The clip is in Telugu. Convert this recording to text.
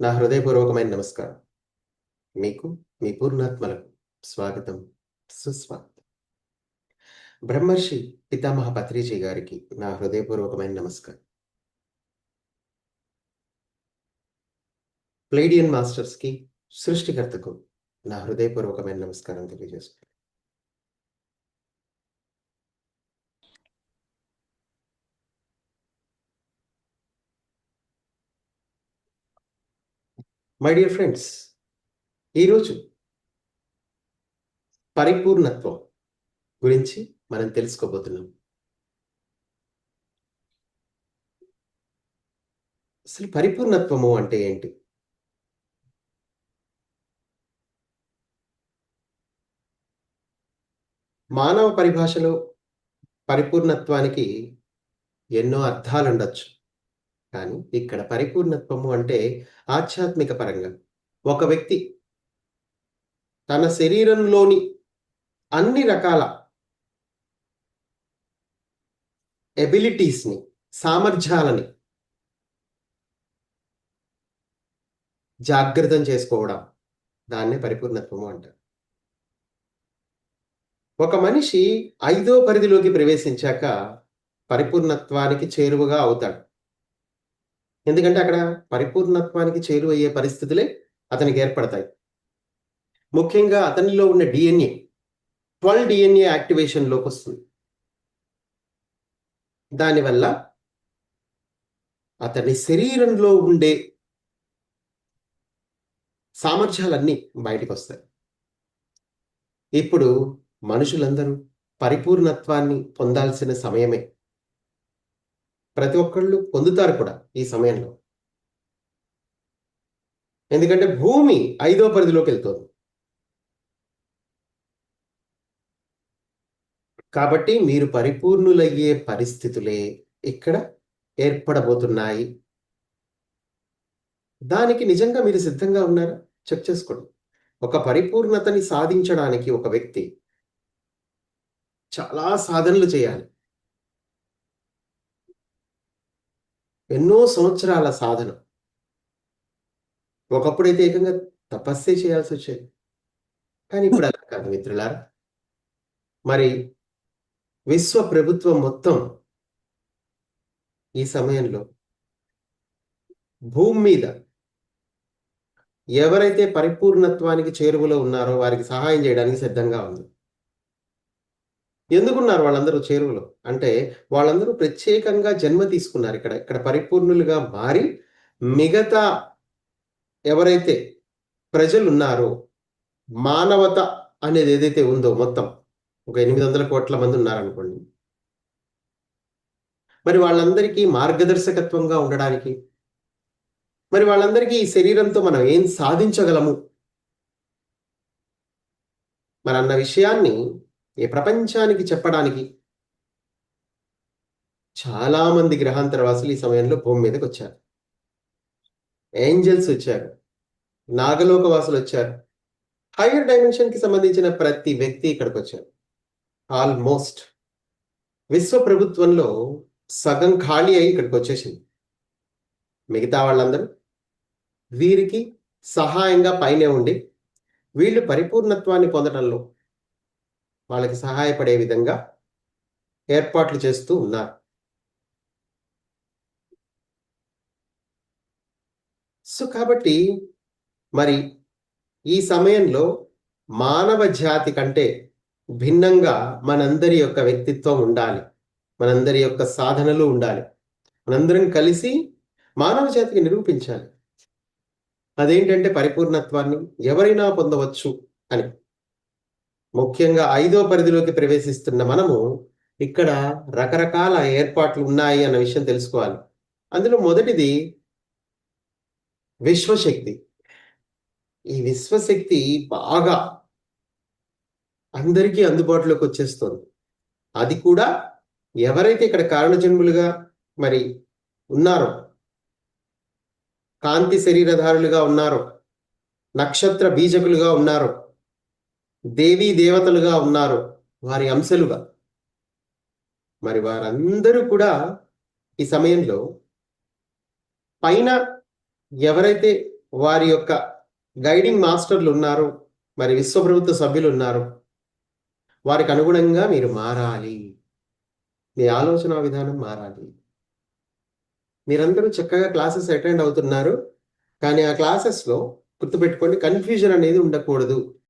నా హృదయపూర్వకమైన నమస్కారం. మీకు మీ పూర్ణాత్మలకు స్వాగతం. సుస్వాగతం. బ్రహ్మర్షి పితామహ పత్రిజీ గారికి నా హృదయపూర్వకమైన నమస్కారం. ప్లేడియన్ మాస్టర్స్కి సృష్టికర్తకు నా హృదయపూర్వకమైన నమస్కారం తెలియజేస్తున్నాను మై డియర్ ఫ్రెండ్స్ ఈరోజు పరిపూర్ణత్వం గురించి మనం తెలుసుకోబోతున్నాం. అసలు పరిపూర్ణత్వము అంటే ఏంటి? మానవ పరిభాషలో పరిపూర్ణత్వానికి ఎన్నో అర్థాలు ఉండొచ్చు కానీ ఇక్కడ పరిపూర్ణత్వము అంటే ఆధ్యాత్మిక పరంగా. ఒక వ్యక్తి తన శరీరంలోని అన్ని రకాల ఎబిలిటీస్ని సామర్థ్యాలని జాగ్రత్తం చేసుకోవడం దాన్నే పరిపూర్ణత్వము అంటారు. ఒక మనిషి ఐదో పరిధిలోకి ప్రవేశించాక పరిపూర్ణత్వానికి చేరువగా అవుతాడు. ఎందుకంటే అక్కడ పరిపూర్ణత్వానికి చేరువయ్యే పరిస్థితులే అతనికి ఏర్పడతాయి. ముఖ్యంగా అతనిలో ఉన్న డిఎన్ఏ ట్వెల్వ్ డిఎన్ఏ యాక్టివేషన్లోకి వస్తుంది. దానివల్ల అతని శరీరంలో ఉండే సామర్థ్యాలన్నీ బయటకు వస్తాయి. ఇప్పుడు మనుషులందరూ పరిపూర్ణత్వాన్ని పొందాల్సిన సమయమే. ప్రతి ఒక్కళ్ళు పొందుతారు కూడా ఈ సమయంలో. ఎందుకంటే భూమి ఐదో పరిధిలోకి వెళ్తుంది. కాబట్టి మీరు పరిపూర్ణులయ్యే పరిస్థితులే ఇక్కడ ఏర్పడబోతున్నాయి. దానికి నిజంగా మీరు సిద్ధంగా ఉన్నారా? చెక్ చేసుకోండి. ఒక పరిపూర్ణతని సాధించడానికి ఒక వ్యక్తి చాలా సాధనలు చేయాలి. ఎన్నో సంవత్సరాల సాధన. ఒకప్పుడైతే ఏకంగా తపస్సే చేయాల్సి వచ్చేది. కానీ ఇప్పుడు అలా కాదు మిత్రులారా. మరి విశ్వ ప్రభుత్వం మొత్తం ఈ సమయంలో భూమి మీద ఎవరైతే పరిపూర్ణత్వానికి చేరువలో ఉన్నారో వారికి సహాయం చేయడానికి సిద్ధంగా ఉంది. ఎందుకున్నారు వాళ్ళందరూ చేరువలో? అంటే వాళ్ళందరూ ప్రత్యేకంగా జన్మ తీసుకున్నారు ఇక్కడ. ఇక్కడ పరిపూర్ణులుగా మారి మిగతా ఎవరైతే ప్రజలు ఉన్నారో మానవత అనేది ఏదైతే ఉందో మొత్తం ఒక ఎనిమిది వందల కోట్ల మంది ఉన్నారనుకోండి. మరి వాళ్ళందరికీ మార్గదర్శకత్వంగా ఉండడానికి మరి వాళ్ళందరికీ ఈ శరీరంతో మనం ఏం సాధించగలము? మరి అన్న విషయాన్ని ఈ ప్రపంచానికి చెప్పడానికి చాలా మంది గ్రహాంతరవాసులు ఈ సమయంలో భూమి మీదకి వచ్చారు. ఏంజల్స్ వచ్చారు. నాగలోక వాసులు వచ్చారు. హైయర్ డైమెన్షన్కి సంబంధించిన ప్రతి వ్యక్తి ఇక్కడికి వచ్చారు. ఆల్మోస్ట్ విశ్వ ప్రభుత్వంలో సగం ఖాళీ అయి ఇక్కడికి వచ్చేసింది. మిగతా వాళ్ళందరూ వీరికి సహాయంగా పైనే ఉండి వీళ్ళు పరిపూర్ణత్వాన్ని పొందడంలో వాళ్ళకి సహాయపడే విధంగా ఏర్పాట్లు చేస్తూ ఉన్నారు. సో కాబట్టి మరి ఈ సమయంలో మానవ జాతి కంటే భిన్నంగా మనందరి యొక్క వ్యక్తిత్వం ఉండాలి. మనందరి యొక్క సాధనలు ఉండాలి. మనందరం కలిసి మానవ జాతికి నిరూపించాలి. అదేంటంటే పరిపూర్ణత్వాన్ని ఎవరైనా పొందవచ్చు అని. ముఖ్యంగా ఐదో పరిధిలోకి ప్రవేశిస్తున్న మనము ఇక్కడ రకరకాల ఏర్పాట్లు ఉన్నాయి అన్న విషయం తెలుసుకోవాలి. అందులో మొదటిది విశ్వశక్తి. ఈ విశ్వశక్తి బాగా అందరికీ అందుబాటులోకి వచ్చేస్తుంది. అది కూడా ఎవరైతే ఇక్కడ కారణజన్ములుగా మరి ఉన్నారో కాంతి శరీరధారులుగా ఉన్నారో నక్షత్ర బీజకులుగా ఉన్నారో దేవీ దేవతలుగా ఉన్నారు వారి అంశలుగా. మరి వారందరూ కూడా ఈ సమయంలో పైన ఎవరైతే వారి యొక్క గైడింగ్ మాస్టర్లు ఉన్నారో మరి విశ్వప్రభుత్వ సభ్యులు ఉన్నారు వారికి అనుగుణంగా మీరు మారాలి. మీ ఆలోచన విధానం మారాలి. మీరందరూ చక్కగా క్లాసెస్ అటెండ్ అవుతున్నారు కానీ ఆ క్లాసెస్లో గుర్తుపెట్టుకోండి కన్ఫ్యూజన్ అనేది ఉండకూడదు.